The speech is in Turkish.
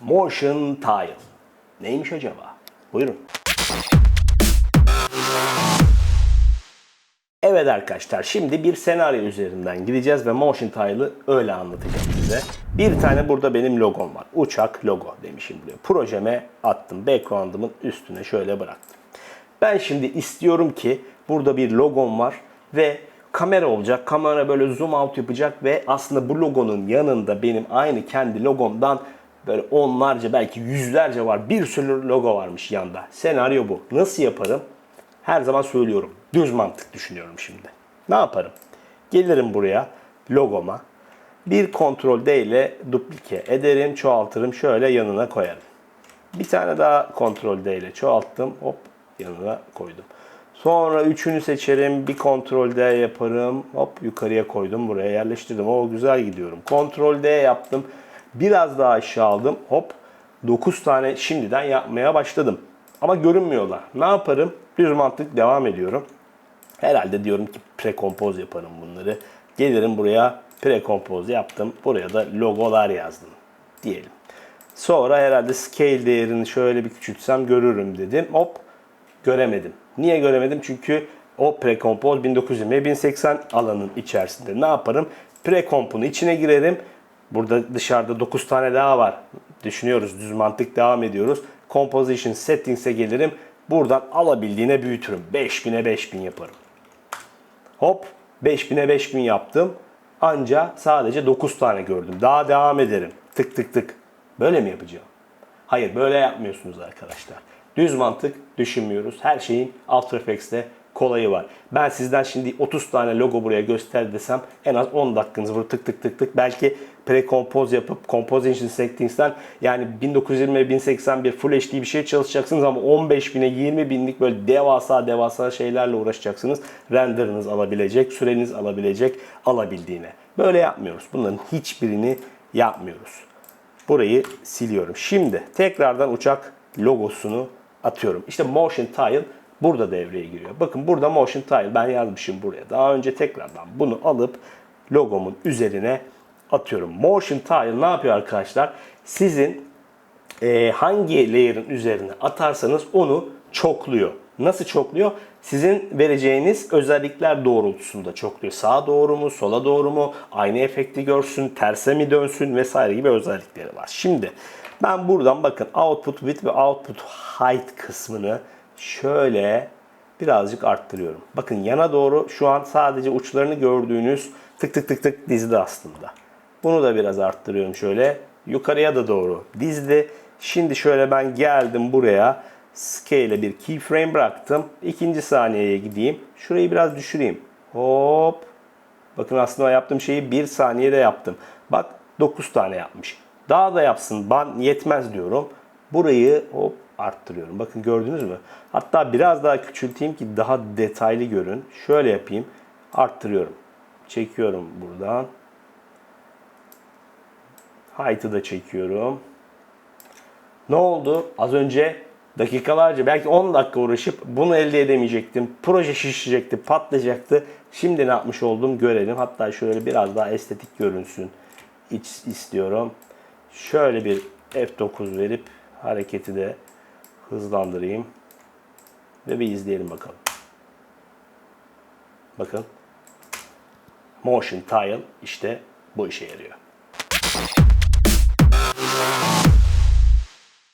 Motion Tile. Neymiş acaba? Buyurun. Evet arkadaşlar şimdi bir senaryo üzerinden gideceğiz ve Motion Tile'ı öyle anlatacağım size. Bir tane burada benim logom var. Uçak logo demişim buraya. Projeme attım. Background'ımın üstüne şöyle bıraktım. Ben şimdi istiyorum ki burada bir logom var ve kamera olacak. Kamera böyle zoom out yapacak ve aslında bu logonun yanında benim aynı kendi logomdan böyle onlarca belki yüzlerce var. Bir sürü logo varmış yanda. Senaryo bu. Nasıl yaparım? Her zaman söylüyorum. Düz mantık düşünüyorum şimdi. Ne yaparım? Gelirim buraya logoma. Bir kontrol D ile duplike ederim, çoğaltırım. Şöyle yanına koyarım. Bir tane daha kontrol D ile çoğalttım. Hop yanına koydum. Sonra üçünü seçerim. Bir kontrol D yaparım. Hop yukarıya koydum. Buraya yerleştirdim. O güzel gidiyorum. Kontrol D yaptım. Biraz daha aşağı aldım. Hop 9 tane şimdiden yapmaya başladım. Ama görünmüyorlar. Ne yaparım? Bir mantık devam ediyorum. Herhalde diyorum ki prekompoz yaparım bunları. Gelirim buraya prekompoz yaptım. Buraya da logolar yazdım diyelim. Sonra herhalde scale değerini şöyle bir küçültsem görürüm dedim. Hop göremedim. Niye göremedim? Çünkü o prekompoz 1920 1080 alanın içerisinde. Ne yaparım? Prekompun içine girerim. Burada dışarıda 9 tane daha var. Düşünüyoruz. Düz mantık devam ediyoruz. Composition Settings'e gelirim. Buradan alabildiğine büyütürüm. 5000'e 5000 yaparım. Hop 5000'e 5000 yaptım. Anca sadece 9 tane gördüm. Daha devam ederim. Tık tık tık. Böyle mi yapacağım? Hayır böyle yapmıyorsunuz arkadaşlar. Düz mantık düşünmüyoruz. Her şeyin After Effects'te kolayı var. Ben sizden şimdi 30 tane logo buraya göster desem en az 10 dakikanız var tık tık tık tık. Belki pre-compose yapıp composition settings'ten yani 1920 1081 full HD bir şey çalışacaksınız ama 15 bine 20 binlik böyle devasa devasa şeylerle uğraşacaksınız. Renderınız alabilecek, süreniz alabilecek, alabildiğine. Böyle yapmıyoruz. Bunların hiçbirini yapmıyoruz. Burayı siliyorum. Şimdi tekrardan uçak logosunu atıyorum. İşte Motion Tile burada devreye giriyor. Bakın burada Motion Tile ben yazmışım buraya. Daha önce tekrardan bunu alıp logomun üzerine atıyorum. Motion Tile ne yapıyor arkadaşlar? Sizin e, hangi layer'ın üzerine atarsanız onu çokluyor. Nasıl çokluyor? Sizin vereceğiniz özellikler doğrultusunda çokluyor. Sağa doğru mu, sola doğru mu, aynı efekti görsün, terse mi dönsün vesaire gibi özellikleri var. Şimdi ben buradan bakın output width ve output height kısmını şöyle birazcık arttırıyorum. Bakın yana doğru şu an sadece uçlarını gördüğünüz tık tık tık tık dizdi aslında. Bunu da biraz arttırıyorum şöyle. Yukarıya da doğru dizdi. Şimdi şöyle ben geldim buraya. Scale'e bir keyframe bıraktım. İkinci saniyeye gideyim. Şurayı biraz düşüreyim. Hop. Bakın aslında yaptığım şeyi bir saniyede yaptım. Bak 9 tane yapmış. Daha da yapsın. Ben yetmez diyorum. Burayı hop arttırıyorum. Bakın gördünüz mü? Hatta biraz daha küçülteyim ki daha detaylı görün. Şöyle yapayım. Arttırıyorum. Çekiyorum buradan. Height'ı da çekiyorum. Ne oldu? Az önce dakikalarca belki 10 dakika uğraşıp bunu elde edemeyecektim. Proje şişecekti, patlayacaktı. Şimdi ne yapmış oldum görelim. Hatta şöyle biraz daha estetik görünsün istiyorum. Şöyle bir F9 verip hareketi de hızlandırayım. Ve bir izleyelim bakalım. Bakın. Motion Tile işte bu işe yarıyor.